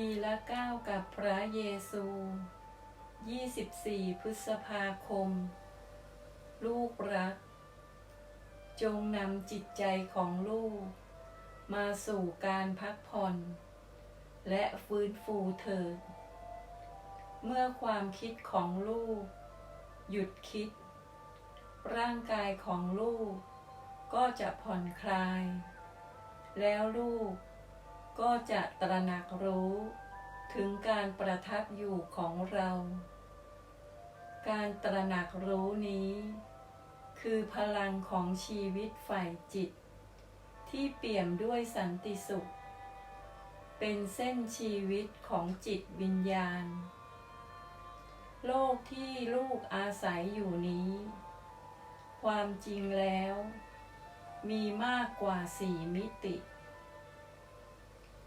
ปีละเก้ากับพระเยซู 24 พฤษภาคม ลูกรัก จงนำจิตใจของลูก มาสู่การพักผ่อน และฟื้นฟูเถิด เมื่อความคิดของลูก หยุดคิด ร่างกายของลูก ก็จะผ่อนคลาย แล้วลูก ก็จะตระหนักรู้ถึงการประทับอยู่ของเรา การตระหนักรู้นี้ คือพลังของชีวิตฝ่ายจิต ที่เปี่ยมด้วยสันติสุข เป็นเส้นชีวิตของจิตวิญญาณ โลกที่ลูกอาศัยอยู่นี้ ความจริงแล้ว มีมากกว่าสี่มิติ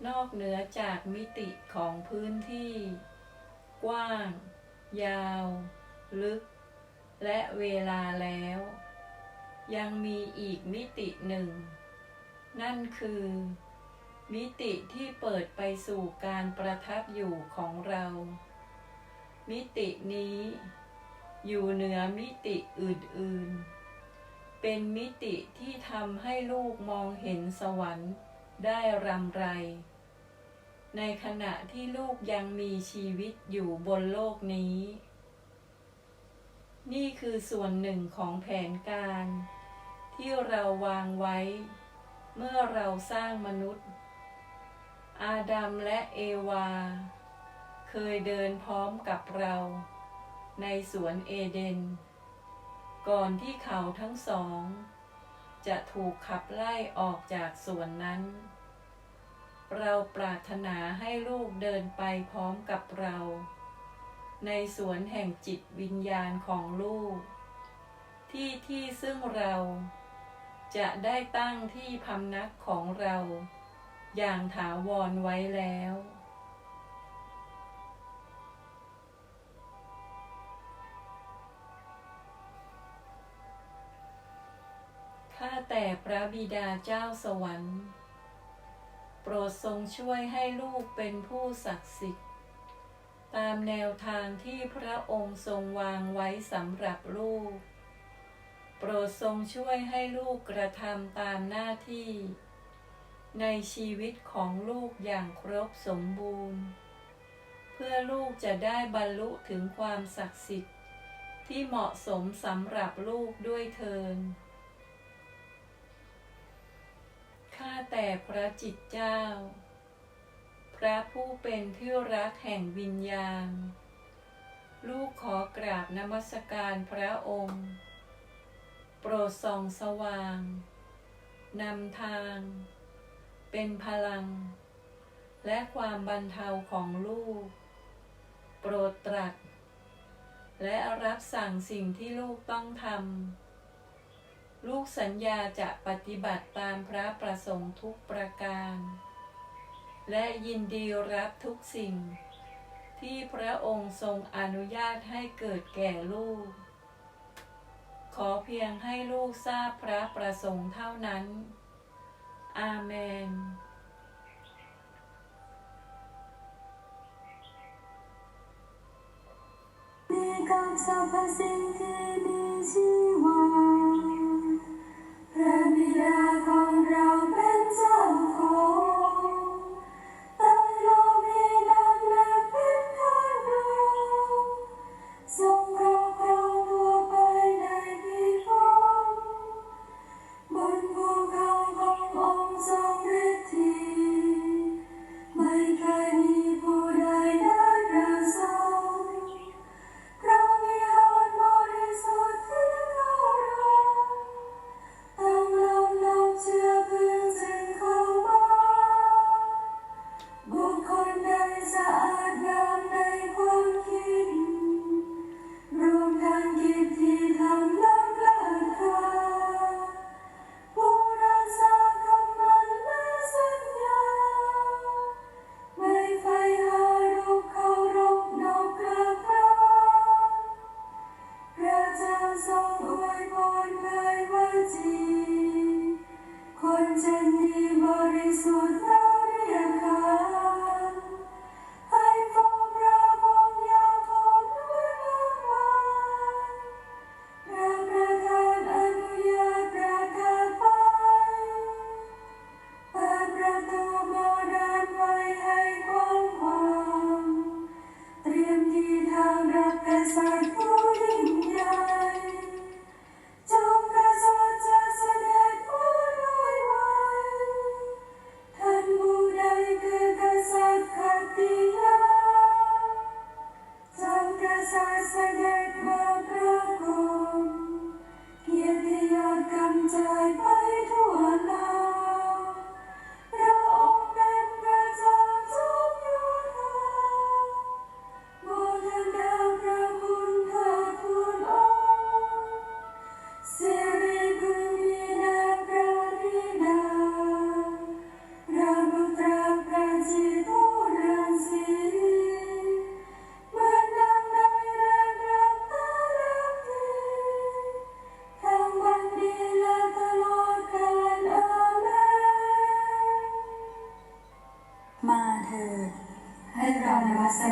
นอกเหนือจากมิติของพื้นที่ กว้าง ยาว ลึก และเวลาแล้ว ยังมีอีกมิติหนึ่ง นั่นคือ มิติที่เปิดไปสู่การประทับอยู่ของเรา มิตินี้ อยู่เหนือมิติอื่นๆ เป็นมิติที่ทำให้ลูกมองเห็นสวรรค์ได้รำไร ในขณะที่ลูกยังมีชีวิตอยู่บนโลกนี้ นี่คือส่วนหนึ่งของแผนการ ที่เราวางไว้ เมื่อเราสร้างมนุษย์ อาดัมและเอวา เคยเดินพร้อมกับเรา ในสวนเอเดน ก่อนที่เขาทั้งสอง จะถูกขับไล่ออกจากสวนนั้น เราปรารถนาให้ลูกเดินไปพร้อมกับเรา ในสวนแห่งจิตวิญญาณของลูก ที่ที่ซึ่งเราจะได้ตั้งที่พำนักของเรา อย่างถาวรไว้แล้ว ข้าแต่พระบิดาเจ้าสวรรค์ โปรดทรงช่วยให้ลูกเป็นผู้ศักดิ์สิทธิ์ ตามแนวทางที่พระองค์ทรงวางไว้สำหรับลูก โปรดทรงช่วยให้ลูกกระทำตามหน้าที่ ในชีวิตของลูกอย่างครบสมบูรณ์ เพื่อลูกจะได้บรรลุถึงความศักดิ์สิทธิ์ที่เหมาะสมสำหรับลูกด้วยเทิน แต่พระจิตเจ้า พระผู้เป็นที่รักแห่งวิญญาณ ลูกขอกราบนมัสการพระองค์ โปรดส่องสว่าง นำทาง เป็นพลัง และความบรรเทาของลูก โปรดตรัสและรับสั่งสิ่งที่ลูกต้องทำ ลูกสัญญาจะปฏิบัติตามพระประสงค์ทุกประการ และยินดีรับทุกสิ่ง ที่พระองค์ทรงอนุญาตให้เกิดแก่ลูก ขอเพียงให้ลูกทราบพระประสงค์เท่านั้น อาเมนมีกับสรรพสิ่งที่ i sa sa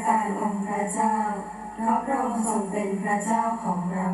การองค์พระเจ้าเพราะพระองค์ทรงเป็นพระเจ้าของเรา